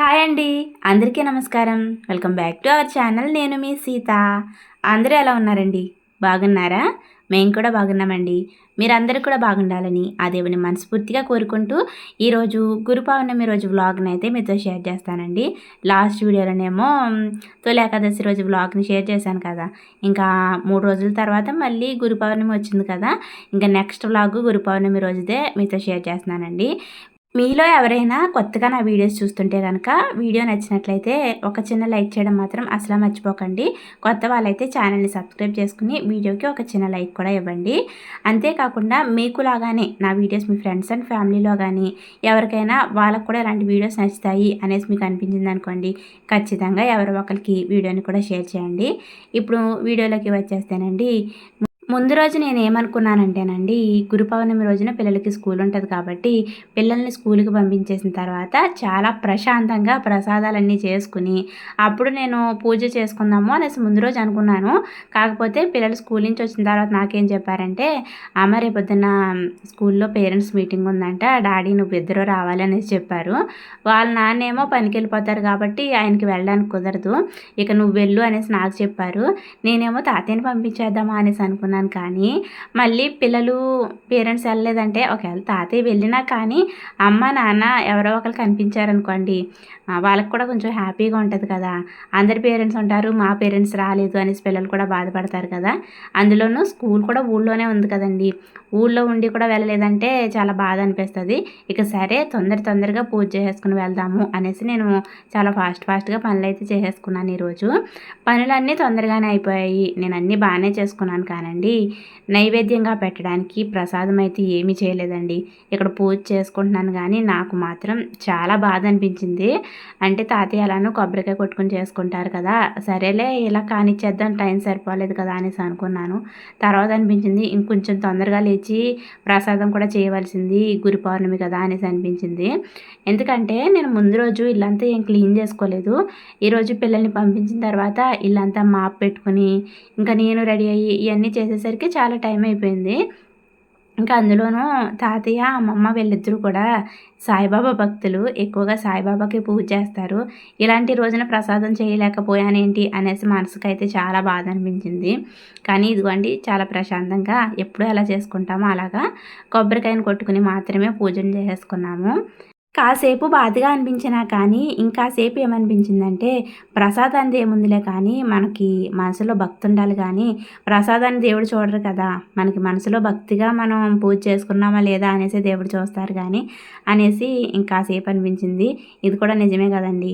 Hi అండి. అందరికీ నమస్కారం. Welcome back to our channel. నేను మీ సీత. అందరూ ఎలా ఉన్నారండి? బాగున్నారా? మేము కూడా బాగున్నామండి. మీరందరూ కూడా బాగుండాలని ఆ దేవుని మనస్ఫూర్తిగా కోరుకుంటూ ఈరోజు గురు పౌర్ణమి రోజు వ్లాగ్ని అయితే మీతో షేర్ చేస్తానండి. లాస్ట్ వీడియోలోనేమో తొలి ఏకాదశి రోజు వ్లాగ్ని షేర్ చేశాను కదా. ఇంకా మూడు రోజుల తర్వాత మళ్ళీ గురు పౌర్ణమి వచ్చింది కదా. ఇంకా నెక్స్ట్ వ్లాగ్ గురు పౌర్ణమి రోజుదే మీతో షేర్ చేస్తున్నానండి. మీలో ఎవరైనా కొత్తగా నా వీడియోస్ చూస్తుంటే కనుక వీడియో నచ్చినట్లయితే ఒక చిన్న లైక్ చేయడం మాత్రం అసలు మర్చిపోకండి. కొత్త వాళ్ళైతే ఛానల్ని సబ్స్క్రైబ్ చేసుకుని వీడియోకి ఒక చిన్న లైక్ కూడా ఇవ్వండి. అంతేకాకుండా మీకు లాగానే నా వీడియోస్ మీ ఫ్రెండ్స్ అండ్ ఫ్యామిలీలో కానీ ఎవరికైనా వాళ్ళకు కూడా ఇలాంటి వీడియోస్ నచ్చుతాయి అనేసి మీకు అనిపించింది అనుకోండి ఖచ్చితంగా ఎవరో ఒకరికి వీడియోని కూడా షేర్ చేయండి. ఇప్పుడు వీడియోలోకి వచ్చేస్తేనండి. ముందు రోజు నేను ఏమనుకున్నానంటేనండి గురు పౌర్ణమి రోజున పిల్లలకి స్కూల్ ఉంటుంది కాబట్టి పిల్లల్ని స్కూల్కి పంపించేసిన తర్వాత చాలా ప్రశాంతంగా ప్రసాదాలన్నీ చేసుకుని అప్పుడు నేను పూజ చేసుకుందాము అనేసి ముందు రోజు అనుకున్నాను. కాకపోతే పిల్లలు స్కూల్ నుంచి వచ్చిన తర్వాత నాకేం చెప్పారంటే అమ్మ రేపొద్దున స్కూల్లో పేరెంట్స్ మీటింగ్ ఉందంట డాడీ నువ్వు ఇద్దరు రావాలి అనేసి చెప్పారు. వాళ్ళ నాన్నేమో పనికి వెళ్ళిపోతారు కాబట్టి ఆయనకి వెళ్ళడానికి కుదరదు ఇక నువ్వు వెళ్ళు అనేసి నాకు చెప్పారు. నేనేమో తాతయ్యని పంపించేద్దామా అనేసి అనుకున్నాను. అనుకున్నాను కానీ మళ్ళీ పిల్లలు పేరెంట్స్ వెళ్ళలేదంటే ఒకవేళ తాతయ్య వెళ్ళినా కానీ అమ్మ నాన్న ఎవరో ఒకరు కనిపించారనుకోండి వాళ్ళకి కూడా కొంచెం హ్యాపీగా ఉంటుంది కదా. అందరి పేరెంట్స్ ఉంటారు మా పేరెంట్స్ రాలేదు అనేసి పిల్లలు కూడా బాధపడతారు కదా. అందులోనూ స్కూల్ కూడా ఊళ్ళోనే ఉంది కదండి. ఊళ్ళో ఉండి కూడా వెళ్ళలేదంటే చాలా బాధ అనిపిస్తుంది. ఇక సరే తొందర తొందరగా పూజ చేసేసుకుని వెళ్దాము అనేసి నేను చాలా ఫాస్ట్ ఫాస్ట్గా పనులు అయితే చేసేసుకున్నాను ఈరోజు. పనులన్నీ తొందరగానే అయిపోయాయి. నేను అన్నీ బాగానే చేసుకున్నాను కానండి. నైవేద్యంగా పెట్టడానికి ప్రసాదం అయితే ఏమీ చేయలేదండి. ఇక్కడ పూజ చేసుకుంటున్నాను కానీ నాకు మాత్రం చాలా బాధ అనిపించింది. అంటే తాతయ్య అలాను కొబ్బరికాయ కొట్టుకుని చేసుకుంటారు కదా సరేలే ఇలా కానిచ్చేద్దాం టైం సరిపోలేదు కదా అనేసి అనుకున్నాను. తర్వాత అనిపించింది ఇంకొంచెం తొందరగా లేచి ప్రసాదం కూడా చేయవలసింది గురు పౌర్ణమి కదా అనేసి అనిపించింది. ఎందుకంటే నేను ముందు రోజు ఇల్లంతా ఏం క్లీన్ చేసుకోలేదు. ఈరోజు పిల్లల్ని పంపించిన తర్వాత ఇల్లంతా మాప్ పెట్టుకుని ఇంకా నేను రెడీ అయ్యి ఇవన్నీ చేసేసరికి చాలా టైం అయిపోయింది. ఇంకా అందులోనూ తాతయ్య అమ్మమ్మ వీళ్ళిద్దరూ కూడా సాయిబాబా భక్తులు. ఎక్కువగా సాయిబాబాకి పూజ చేస్తారు. ఇలాంటి రోజున ప్రసాదం చేయలేకపోయానేంటి అనేసి మనసుకైతే చాలా బాధ అనిపించింది. కానీ ఇదిగోండి చాలా ప్రశాంతంగా ఎప్పుడు ఎలా చేసుకుంటామో అలాగా కొబ్బరికాయను కొట్టుకుని మాత్రమే పూజను చేసేసుకున్నాము కాసేపు బాధగా అనిపించినా కానీ ఇంకాసేపు ఏమనిపించిందంటే ప్రసాదాన్ని ఏముందిలే కానీ మనకి మనసులో భక్తి ఉండాలి కానీ ప్రసాదాన్ని దేవుడు చూడరు కదా. మనకి మనసులో భక్తిగా మనం పూజ చేసుకున్నామా లేదా అనేసి దేవుడు చూస్తారు కానీ అనేసి ఇంకాసేపు అనిపించింది. ఇది కూడా నిజమే కదండి.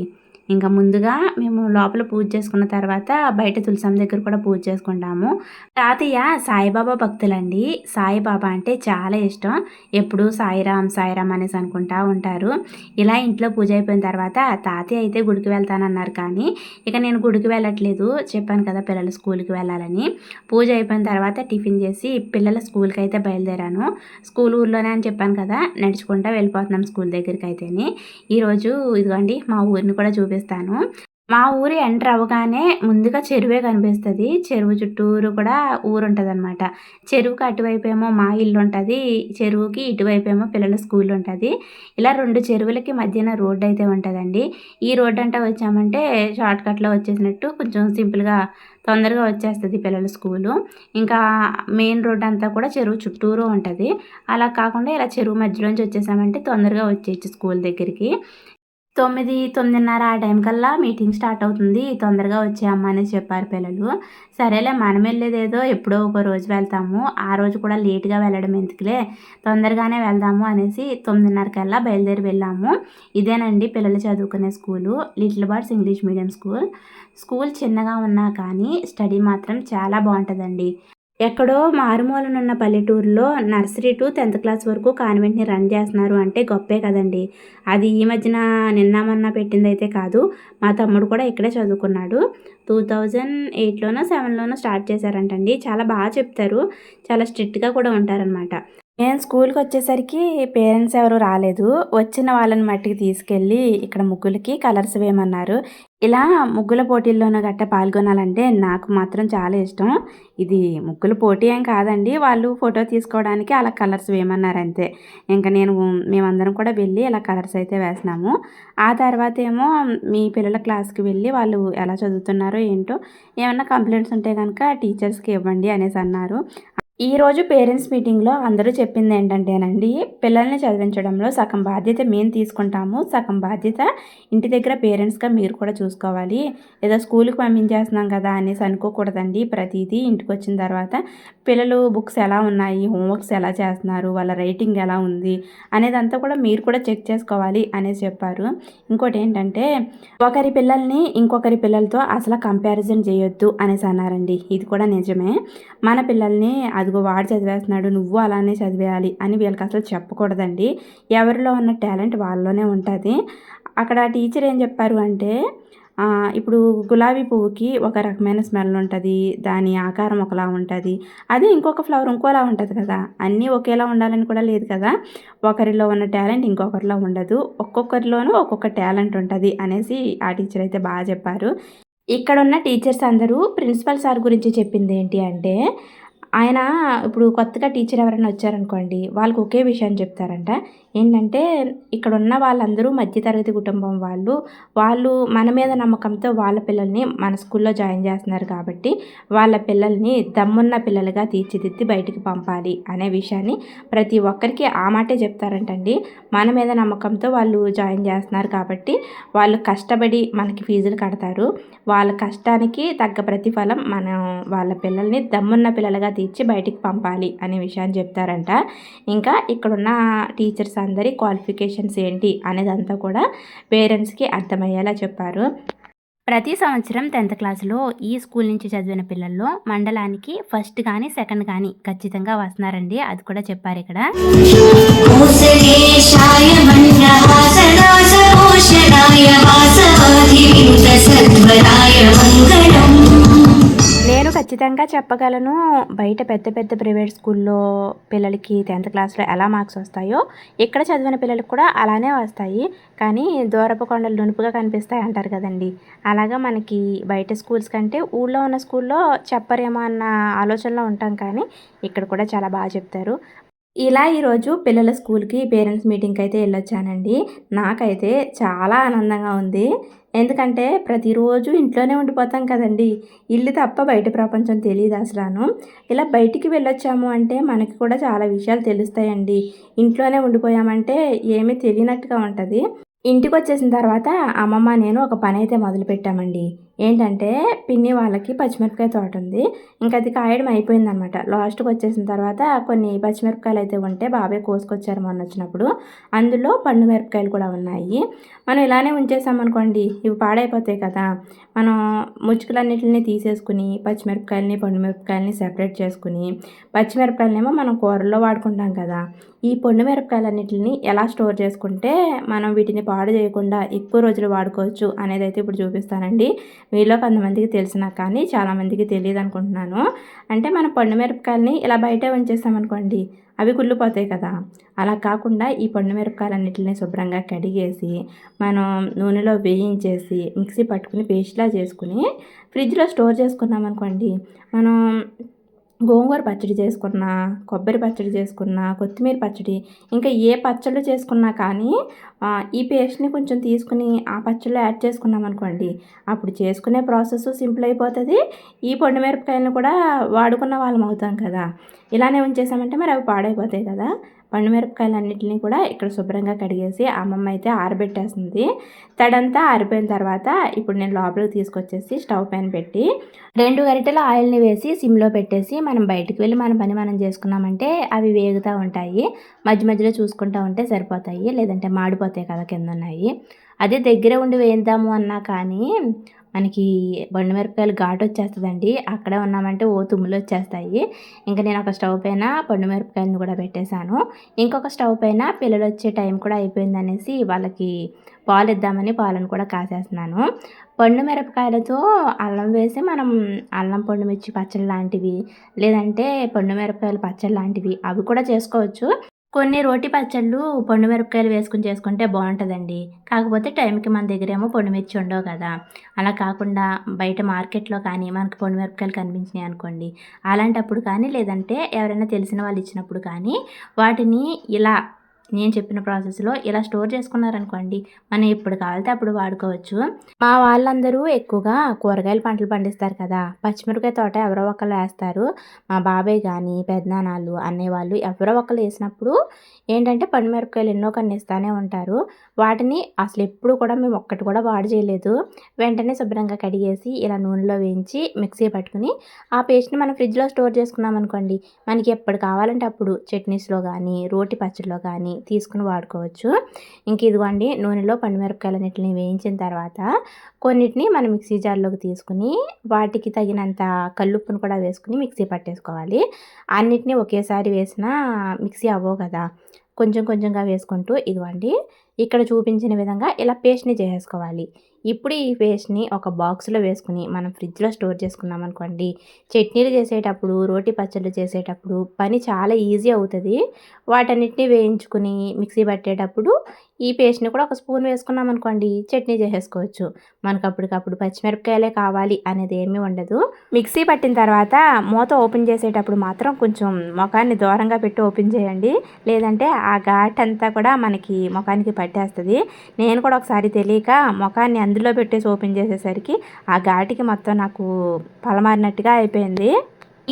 ఇంకా ముందుగా మేము లోపల పూజ చేసుకున్న తర్వాత బయట తులసం దగ్గర కూడా పూజ చేసుకుంటాము. తాతయ్య సాయిబాబా భక్తులండి. సాయిబాబా అంటే చాలా ఇష్టం. ఎప్పుడు సాయిరామ్ సాయిరామ్ అనేసి అనుకుంటా ఉంటారు. ఇలా ఇంట్లో పూజ అయిపోయిన తర్వాత తాతయ్య అయితే గుడికి వెళ్తానన్నారు కానీ ఇక నేను గుడికి వెళ్ళట్లేదు. చెప్పాను కదా పిల్లలు స్కూల్కి వెళ్ళాలని. పూజ అయిపోయిన తర్వాత టిఫిన్ చేసి పిల్లల స్కూల్కి అయితే బయలుదేరాను. స్కూల్ ఊర్లోనే అని చెప్పాను కదా నడుచుకుంటా వెళ్ళిపోతున్నాం స్కూల్ దగ్గరికి అయితేనే. ఈరోజు ఇదిగోండి మా ఊరిని కూడా చూపి చూపిస్తాను మా ఊరు ఎంటర్ అవ్వగానే ముందుగా చెరువే కనిపిస్తుంది. చెరువు చుట్టూరు కూడా ఊరు ఉంటుంది అనమాట చెరువుకి అటువైపు ఏమో మా ఇల్లు ఉంటుంది చెరువుకి ఇటువైపు ఏమో పిల్లల స్కూల్ ఉంటుంది ఇలా రెండు చెరువులకి మధ్యన రోడ్డు అయితే ఉంటుందండి. ఈ రోడ్డు అంటే వచ్చామంటే షార్ట్ కట్లో వచ్చేసినట్టు కొంచెం సింపుల్గా తొందరగా వచ్చేస్తుంది పిల్లల స్కూలు. ఇంకా మెయిన్ రోడ్ అంతా కూడా చెరువు చుట్టూరు ఉంటుంది. అలా కాకుండా ఇలా చెరువు మధ్యలోంచి వచ్చేసామంటే తొందరగా వచ్చేయచ్చు స్కూల్ దగ్గరికి. తొమ్మిది తొమ్మిదిన్నర ఆ టైం కల్లా మీటింగ్ స్టార్ట్ అవుతుంది. తొందరగా వచ్చే అమ్మ అని చెప్పారు పిల్లలు. సరేలే మనం వెళ్ళేదేదో ఎప్పుడో ఒక రోజు వెళ్తాము. ఆ రోజు కూడా లేట్గా వెళ్ళడం ఎందుకులే? తొందరగానే వెళ్దాము అనేసి తొమ్మిదిన్నరకల్లా బయలుదేరి వెళ్ళాము. ఇదేనండి పిల్లలు చదువుకునే school little birds English medium school. School చిన్నగా ఉన్నా కానీ స్టడీ మాత్రం చాలా బాగుంటుందండి. ఎక్కడో మారుమూలనున్న పల్లెటూరులో నర్సరీ టు టెన్త్ క్లాస్ వరకు కాన్వెంట్ని రన్ చేస్తున్నారు అంటే గొప్పే కదండి. అది ఈ మధ్యన నిన్న మొన్న పెట్టింది అయితే కాదు మా తమ్ముడు కూడా ఇక్కడే చదువుకున్నాడు. టూ థౌజండ్ ఎయిట్లోనో సెవెన్లోనో స్టార్ట్ చేశారంటండి. చాలా బాగా చెప్తారు. చాలా స్ట్రిక్ట్గా కూడా ఉంటారనమాట నేను స్కూల్కి వచ్చేసరికి పేరెంట్స్ ఎవరు రాలేదు. వచ్చిన వాళ్ళని మట్టికి తీసుకెళ్ళి ఇక్కడ ముగ్గులకి కలర్స్ వేయమన్నారు. ఇలా ముగ్గుల పోటీల్లోనూ గట్ట పాల్గొనాలంటే నాకు మాత్రం చాలా ఇష్టం. ఇది ముగ్గుల పోటీ ఏం కాదండి. వాళ్ళు ఫోటో తీసుకోవడానికి అలా కలర్స్ వేయమన్నారు అంతే. ఇంకా నేను మేమందరం కూడా వెళ్ళి ఇలా కలర్స్ అయితే వేసినాము. ఆ తర్వాత ఏమో మీ పిల్లల క్లాస్కి వెళ్ళి వాళ్ళు ఎలా చదువుతున్నారో ఏంటో ఏమన్నా కంప్లైంట్స్ ఉంటే కనుక టీచర్స్కి ఇవ్వండి అనేసి అన్నారు. ఈరోజు పేరెంట్స్ మీటింగ్లో అందరూ చెప్పింది ఏంటంటేనండి పిల్లల్ని చదివించడంలో సగం బాధ్యత మేము తీసుకుంటాము సగం బాధ్యత ఇంటి దగ్గర పేరెంట్స్గా మీరు కూడా చూసుకోవాలి. ఏదో స్కూల్కి పంపించేస్తున్నాం కదా అనేసి అనుకోకూడదండి ప్రతిదీ. ఇంటికి వచ్చిన తర్వాత పిల్లలు బుక్స్ ఎలా ఉన్నాయి హోంవర్క్స్ ఎలా చేస్తున్నారు వాళ్ళ రైటింగ్ ఎలా ఉంది అనేదంతా కూడా మీరు కూడా చెక్ చేసుకోవాలి అనేసి చెప్పారు. ఇంకోటి ఏంటంటే ఒకరి పిల్లల్ని ఇంకొకరి పిల్లలతో అసలు కంపారిజన్ చేయొద్దు అనేసి అన్నారండి. ఇది కూడా నిజమే. మన పిల్లల్ని అదిగో వాడు చదివేస్తున్నాడు నువ్వు అలానే చదివేయాలి అని వీళ్ళకి అసలు చెప్పకూడదండి. ఎవరిలో ఉన్న టాలెంట్ వాళ్ళలోనే ఉంటుంది. అక్కడ టీచర్ ఏం చెప్పారు అంటే ఇప్పుడు గులాబీ పువ్వుకి ఒక రకమైన స్మెల్ ఉంటుంది దాని ఆకారం ఒకలా ఉంటుంది అదే ఇంకొక ఫ్లవర్ ఇంకోలా ఉంటుంది కదా. అన్నీ ఒకేలా ఉండాలని కూడా లేదు కదా. ఒకరిలో ఉన్న టాలెంట్ ఇంకొకరిలో ఉండదు. ఒక్కొక్కరిలోనూ ఒక్కొక్క టాలెంట్ ఉంటుంది అనేసి ఆ టీచర్ అయితే బాగా చెప్పారు. ఇక్కడ ఉన్న టీచర్స్ అందరూ ప్రిన్సిపల్ సార్ గురించి చెప్పింది ఏంటి అంటే ఆయన ఇప్పుడు కొత్తగా టీచర్ ఎవరైనా వచ్చారనుకోండి వాళ్ళకి ఒకే విషయాన్ని చెప్తారంట. ఏంటంటే ఇక్కడ ఉన్న వాళ్ళందరూ మధ్యతరగతి కుటుంబం వాళ్ళు. వాళ్ళు మన మీద నమ్మకంతో వాళ్ళ పిల్లల్ని మన స్కూల్లో జాయిన్ చేస్తున్నారు కాబట్టి వాళ్ళ పిల్లల్ని దమ్మున్న పిల్లలుగా తీర్చిదిద్ది బయటికి పంపాలి అనే విషయాన్ని ప్రతి ఒక్కరికి ఆ మాటే చెప్తారంటండి. మన మీద నమ్మకంతో వాళ్ళు జాయిన్ చేస్తున్నారు కాబట్టి వాళ్ళు కష్టపడి మనకి ఫీజులు కడతారు. వాళ్ళ కష్టానికి తగ్గ ప్రతిఫలం మనం వాళ్ళ పిల్లల్ని దమ్మున్న పిల్లలుగా తీర్చి బయటికి పంపాలి అనే విషయాన్ని చెప్తారంట. ఇంకా ఇక్కడున్న టీచర్స్ అందరి క్వాలిఫికేషన్స్ ఏంటి అనేదంతా కూడా పేరెంట్స్కి అర్థమయ్యేలా చెప్పారు. ప్రతి సంవత్సరం టెన్త్ క్లాస్లో ఈ స్కూల్ నుంచి చదివిన పిల్లల్లో మండలానికి ఫస్ట్ కానీ సెకండ్ కానీ ఖచ్చితంగా వస్తున్నారండి. అది కూడా చెప్పారు ఇక్కడ. ఖచ్చితంగా చెప్పగలను. బయట పెద్ద పెద్ద ప్రైవేట్ స్కూల్లో పిల్లలకి టెన్త్ క్లాస్లో ఎలా మార్క్స్ వస్తాయో ఇక్కడ చదివిన పిల్లలకు కూడా అలానే వస్తాయి. కానీ దూరపు కొండలు నునుపుగా కనిపిస్తాయి అంటారు కదండి. అలాగా మనకి బయట స్కూల్స్ కంటే ఊళ్ళో ఉన్న స్కూల్లో చెప్పరేమో అన్న ఆలోచనలో ఉంటాం కానీ ఇక్కడ కూడా చాలా బాగా చెప్తారు. ఇలా ఈరోజు పిల్లల స్కూల్కి పేరెంట్స్ మీటింగ్కి అయితే వెళ్ళొచ్చానండి. నాకైతే చాలా ఆనందంగా ఉంది. ఎందుకంటే ప్రతిరోజు ఇంట్లోనే ఉండిపోతాం కదండి. ఇల్లు తప్ప బయట ప్రపంచం తెలియదు అసలాను. ఇలా బయటికి వెళ్ళొచ్చాము అంటే మనకి కూడా చాలా విషయాలు తెలుస్తాయండి. ఇంట్లోనే ఉండిపోయామంటే ఏమీ తెలియనట్టుగా ఉంటుంది. ఇంటికి వచ్చేసిన తర్వాత అమ్మమ్మ నేను ఒక పని అయితే మొదలుపెట్టామండి. ఏంటంటే పిన్ని వాళ్ళకి పచ్చిమిరపకాయ తోట ఉంది. ఇంకా అది కాయడం అయిపోయిందనమాట. లాస్ట్కి వచ్చేసిన తర్వాత కొన్ని పచ్చిమిరపకాయలు అయితే ఉంటే బాబాయ్ కోసుకొచ్చారు మొన్న వచ్చినప్పుడు. అందులో పండు మిరపకాయలు కూడా ఉన్నాయి. మనం ఇలానే ఉంచేసామనుకోండి ఇవి పాడైపోతాయి కదా. మనం ముచ్చుకలన్నిటిని తీసేసుకుని పచ్చిమిరపకాయలని పండు మిరపకాయలని సెపరేట్ చేసుకుని పచ్చిమిరపకాయలనేమో మనం కూరల్లో వాడుకుంటాం కదా. ఈ పొండు మిరపకాయలన్నిటిని ఎలా స్టోర్ చేసుకుంటే మనం వీటిని పాడు చేయకుండా ఎక్కువ రోజులు వాడుకోవచ్చు అనేది అయితే ఇప్పుడు చూపిస్తానండి. మీలో కొంతమందికి తెలిసినా కానీ చాలామందికి తెలియదు అనుకుంటున్నాను. అంటే మనం పండు మిరపకాయలని ఇలా బయట ఉంచేస్తామనుకోండి అవి కుళ్ళిపోతాయి కదా. అలా కాకుండా ఈ పండు మిరపకాయలన్నింటిని శుభ్రంగా కడిగేసి మనం నూనెలో వేయించేసి మిక్సీ పట్టుకుని పేస్ట్లా చేసుకుని ఫ్రిడ్జ్లో స్టోర్ చేసుకున్నాం అనుకోండి మనం గోంగూర పచ్చడి చేసుకున్నా కొబ్బరి పచ్చడి చేసుకున్నా కొత్తిమీర పచ్చడి ఇంకా ఏ పచ్చళ్ళు చేసుకున్నా కానీ ఈ పేస్ట్ని కొంచెం తీసుకుని ఆ పచ్చళ్ళు యాడ్ చేసుకున్నాం అనుకోండి అప్పుడు చేసుకునే ప్రాసెస్ సింపుల్ అయిపోతుంది. ఈ పొండు మిరపకాయలను కూడా వాడుకున్న వాళ్ళం అవుతాం కదా. ఇలానే ఉంచేసామంటే మరి అవి పాడైపోతాయి కదా. మిరపకాయలన్నింటినీ కూడా ఇక్కడ శుభ్రంగా కడిగేసి అమ్మమ్మ అయితే ఆరబెట్టేసింది. తడంతా ఆరిపోయిన తర్వాత ఇప్పుడు నేను లోపలికి తీసుకొచ్చేసి స్టవ్ పైన పెట్టి రెండు గరిటెల ఆయిల్ని వేసి సిమ్లో పెట్టేసి మనం బయటికి వెళ్ళి మన పని మనం చేసుకున్నామంటే అవి వేగుతూ ఉంటాయి. మధ్య మధ్యలో చూసుకుంటూ ఉంటే సరిపోతాయి. లేదంటే మాడిపోతాయి కదా కింద ఉన్నాయి. అదే దగ్గర ఉండి వేద్దాము అన్నా కానీ మనకి బండి మిరపకాయలు ఘాటు వచ్చేస్తుందండి. అక్కడే ఉన్నామంటే ఓ తుమ్ములు వచ్చేస్తాయి. ఇంకా నేను ఒక స్టవ్ పైన పండు మిరపకాయలను కూడా పెట్టేశాను. ఇంకొక స్టవ్ పైన పిల్లలు వచ్చే టైం కూడా అయిపోయింది అనేసి వాళ్ళకి పాలు ఇద్దామని పాలను కూడా కాసేస్తున్నాను. పండు మిరపకాయలతో అల్లం వేసి మనం అల్లం పండు మిర్చి పచ్చడి లాంటివి లేదంటే పండు మిరపకాయల పచ్చడి లాంటివి అవి కూడా చేసుకోవచ్చు. కొన్ని రోటి పచ్చళ్ళు పండు మిరపకాయలు వేసుకుని చేసుకుంటే బాగుంటుందండి. కాకపోతే టైంకి మన దగ్గర ఏమో మిర్చి ఉండవు కదా. అలా కాకుండా బయట మార్కెట్లో కానీ మనకు పొడి మిరపకాయలు కనిపించినాయి అనుకోండి. అలాంటప్పుడు కానీ లేదంటే ఎవరైనా తెలిసిన వాళ్ళు ఇచ్చినప్పుడు కానీ వాటిని ఇలా నేను చెప్పిన ప్రాసెస్లో ఇలా స్టోర్ చేసుకున్నారనుకోండి మనం ఎప్పుడు కావాలితే అప్పుడు వాడుకోవచ్చు. మా వాళ్ళందరూ ఎక్కువగా కూరగాయల పంటలు పండిస్తారు కదా పచ్చిమిరపకాయ తోట ఎవరో ఒకరు వేస్తారు. మా బాబాయ్ కానీ పెద్దనాన్నలు అన్నయ్య వాళ్ళు ఎవరో ఒకరు వేసినప్పుడు ఏంటంటే పండు మిరపకాయలు ఎన్నో కన్నిస్తూనే ఉంటారు. వాటిని అసలు ఎప్పుడు కూడా మేము ఒక్కటి కూడా వాడు చేయలేదు. వెంటనే శుభ్రంగా కడిగేసి ఇలా నూనెలో వేయించి మిక్సీ పట్టుకుని ఆ పేస్ట్ని మనం ఫ్రిడ్జ్లో స్టోర్ చేసుకున్నాం అనుకోండి మనకి ఎప్పుడు కావాలంటే అప్పుడు చట్నీస్లో కానీ రోటి పచ్చడిలో కానీ తీసుకుని వాడుకోవచ్చు. ఇంక ఇదిగోండి నూనెలో పండుమిరపకాయలన్నిటిని వేయించిన తర్వాత కొన్నిటిని మనం మిక్సీ జార్లోకి తీసుకుని వాటికి తగినంత కల్లుప్పును కూడా వేసుకుని మిక్సీ పట్టేసుకోవాలి. అన్నిటినీ ఒకేసారి వేసినా మిక్సీ అవ్వవు కదా. కొంచెం కొంచెంగా వేసుకుంటూ ఇదిగోండి ఇక్కడ చూపించిన విధంగా ఇలా పేస్ట్ని చేసేసుకోవాలి. ఇప్పుడు ఈ పేస్ట్ని ఒక బాక్స్లో వేసుకుని మనం ఫ్రిడ్జ్లో స్టోర్ చేసుకున్నాం అనుకోండి చట్నీలు చేసేటప్పుడు రోటి పచ్చళ్ళు చేసేటప్పుడు పని చాలా ఈజీ అవుతుంది. వాటన్నిటిని వేయించుకుని మిక్సీ పట్టేటప్పుడు ఈ పేస్ట్ని కూడా ఒక స్పూన్ వేసుకున్నాం అనుకోండి చట్నీ చేసేసుకోవచ్చు. మనకు అప్పటికప్పుడు పచ్చిమిరపకాయలే కావాలి అనేది ఏమీ ఉండదు. మిక్సీ పట్టిన తర్వాత మూత ఓపెన్ చేసేటప్పుడు మాత్రం కొంచెం ముఖాన్ని దూరంగా పెట్టి ఓపెన్ చేయండి. లేదంటే ఆ ఘాట్ అంతా కూడా మనకి ముఖానికి పట్టేస్తుంది. నేను కూడా ఒకసారి తెలియక ముఖాన్ని అందులో పెట్టేసి ఓపెన్ చేసేసరికి ఆ ఘాటికి మొత్తం నాకు పలమారినట్టుగా అయిపోయింది.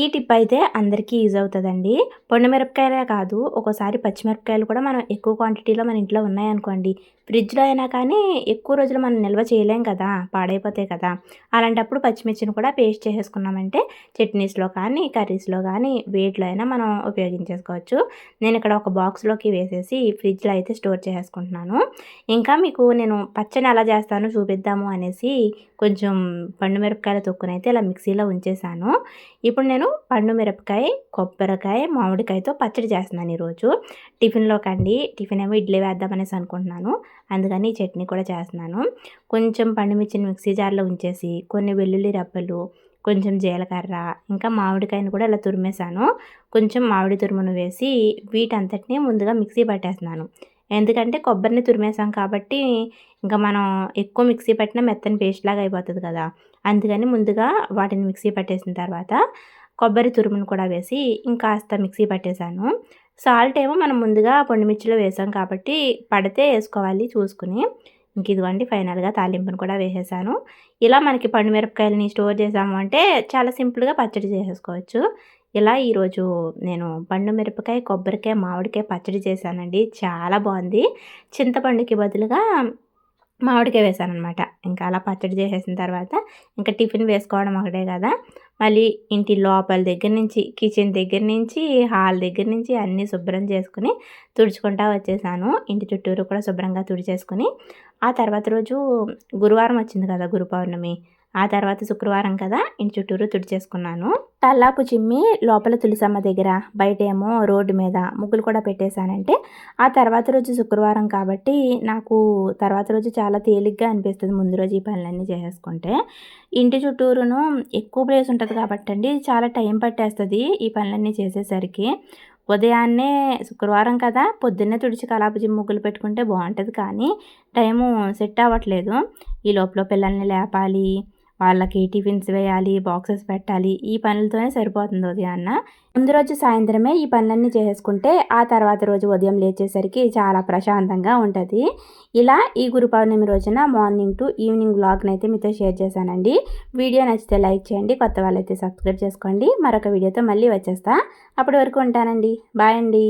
ఈ టిప్ అయితే అందరికీ యూజ్ అవుతుందండి. పండు మిరపకాయలే కాదు ఒకసారి పచ్చిమిరపకాయలు కూడా మనం ఎక్కువ క్వాంటిటీలో మన ఇంట్లో ఉన్నాయనుకోండి ఫ్రిడ్జ్లో అయినా కానీ ఎక్కువ రోజులు మనం నిల్వ చేయలేం కదా పాడైపోతాయి కదా. అలాంటప్పుడు పచ్చిమిర్చిని కూడా పేస్ట్ చేసేసుకున్నామంటే చట్నీస్లో కానీ కర్రీస్లో కానీ వేటిలో అయినా మనం ఉపయోగించేసుకోవచ్చు. నేను ఇక్కడ ఒక బాక్స్లోకి వేసేసి ఫ్రిడ్జ్లో అయితే స్టోర్ చేసుకుంటున్నాను ఇంకా మీకు నేను పచ్చని ఎలా చేస్తానో చూపిద్దాము అనేసి కొంచెం పండు మిరపకాయల తొక్కునైతే ఇలా మిక్సీలో ఉంచేసాను. ఇప్పుడు నేను నేను పండు మిరపకాయ కొబ్బరికాయ మామిడికాయతో పచ్చడి చేస్తున్నాను ఈరోజు. టిఫిన్లో కండి టిఫిన్ ఏమో ఇడ్లీ వేద్దామనేసి అనుకుంటున్నాను. అందుకని ఈ చట్నీ కూడా చేస్తున్నాను. కొంచెం పండుమిర్చిని మిక్సీ జార్లో ఉంచేసి కొన్ని వెల్లుల్లి రబ్బలు కొంచెం జీలకర్ర ఇంకా మామిడికాయని కూడా ఇలా తురిమేశాను. కొంచెం మామిడి తురుమును వేసి వీటంతటిని ముందుగా మిక్సీ పట్టేస్తున్నాను. ఎందుకంటే కొబ్బరిని తురిమేసాం కాబట్టి ఇంకా మనం ఎక్కువ మిక్సీ పట్టిన మెత్తని పేస్ట్ లాగా అయిపోతుంది కదా. అందుకని ముందుగా వాటిని మిక్సీ పట్టేసిన తర్వాత కొబ్బరి తురుమును కూడా వేసి ఇంకాస్త మిక్సీ పట్టేశాను. సాల్ట్ ఏమో మనం ముందుగా పొండిమిర్చిలో వేసాం కాబట్టి పడితే వేసుకోవాలి చూసుకుని. ఇంక ఇదిగోండి ఫైనల్గా తాలింపును కూడా వేసేసాను. ఇలా మనకి పండు మిరపకాయలని స్టోర్ చేసాము అంటే చాలా సింపుల్గా పచ్చడి చేసేసుకోవచ్చు. ఇలా ఈరోజు నేను పండు మిరపకాయ కొబ్బరికాయ మామిడికాయ పచ్చడి చేశానండి. చాలా బాగుంది. చింతపండుకి బదులుగా మామిడికాయ వేసాను అనమాట ఇంకా అలా పచ్చడి చేసేసిన తర్వాత ఇంకా టిఫిన్ వేసుకోవడం ఒకటే కదా. మళ్ళీ ఇంటి లోపల దగ్గర నుంచి కిచెన్ దగ్గర నుంచి హాల్ దగ్గర నుంచి అన్నీ శుభ్రం చేసుకుని తుడుచుకుంటా వచ్చేసాను. ఇంటి చుట్టూరు కూడా శుభ్రంగా తుడిచేసుకుని. ఆ తర్వాత రోజు గురువారం వచ్చింది కదా గురు పౌర్ణమి. ఆ తర్వాత శుక్రవారం కదా ఇంటి చుట్టూరు తుడిచేసుకున్నాను. తల్లాపు చిమ్మి లోపల తులసమ్మ దగ్గర బయటేమో రోడ్డు మీద ముగ్గులు కూడా పెట్టేశానంటే ఆ తర్వాత రోజు శుక్రవారం కాబట్టి నాకు తర్వాత రోజు చాలా తేలిగ్గా అనిపిస్తుంది ముందు రోజు ఈ పనులన్నీ చేసేసుకుంటే. ఇంటి చుట్టూరును ఎక్కువ ప్లేస్ ఉంటుంది కాబట్టి అండి చాలా టైం పట్టేస్తుంది ఈ పనులన్నీ చేసేసరికి. ఉదయాన్నే శుక్రవారం కదా పొద్దున్నే తుడిచి కలాపజి ముగ్గులు పెట్టుకుంటే బాగుంటుంది కానీ టైము సెట్ అవ్వట్లేదు. ఈ లోపల పిల్లల్ని లేపాలి వాళ్ళకి టిఫిన్స్ వేయాలి బాక్సెస్ పెట్టాలి ఈ పనులతోనే సరిపోతుంది ఉదయాన్న. ముందు రోజు సాయంత్రమే ఈ పనులన్నీ చేసుకుంటే ఆ తర్వాత రోజు ఉదయం లేచేసరికి చాలా ప్రశాంతంగా ఉంటుంది. ఇలా ఈ గురు పౌర్ణమి రోజున మార్నింగ్ టు ఈవినింగ్ బ్లాగ్ని అయితే మీతో షేర్ చేశానండి. వీడియో నచ్చితే లైక్ చేయండి కొత్త వాళ్ళైతే సబ్స్క్రైబ్ చేసుకోండి. మరొక వీడియోతో మళ్ళీ వచ్చేస్తా. అప్పటి వరకు ఉంటానండి. బాయ్ అండి.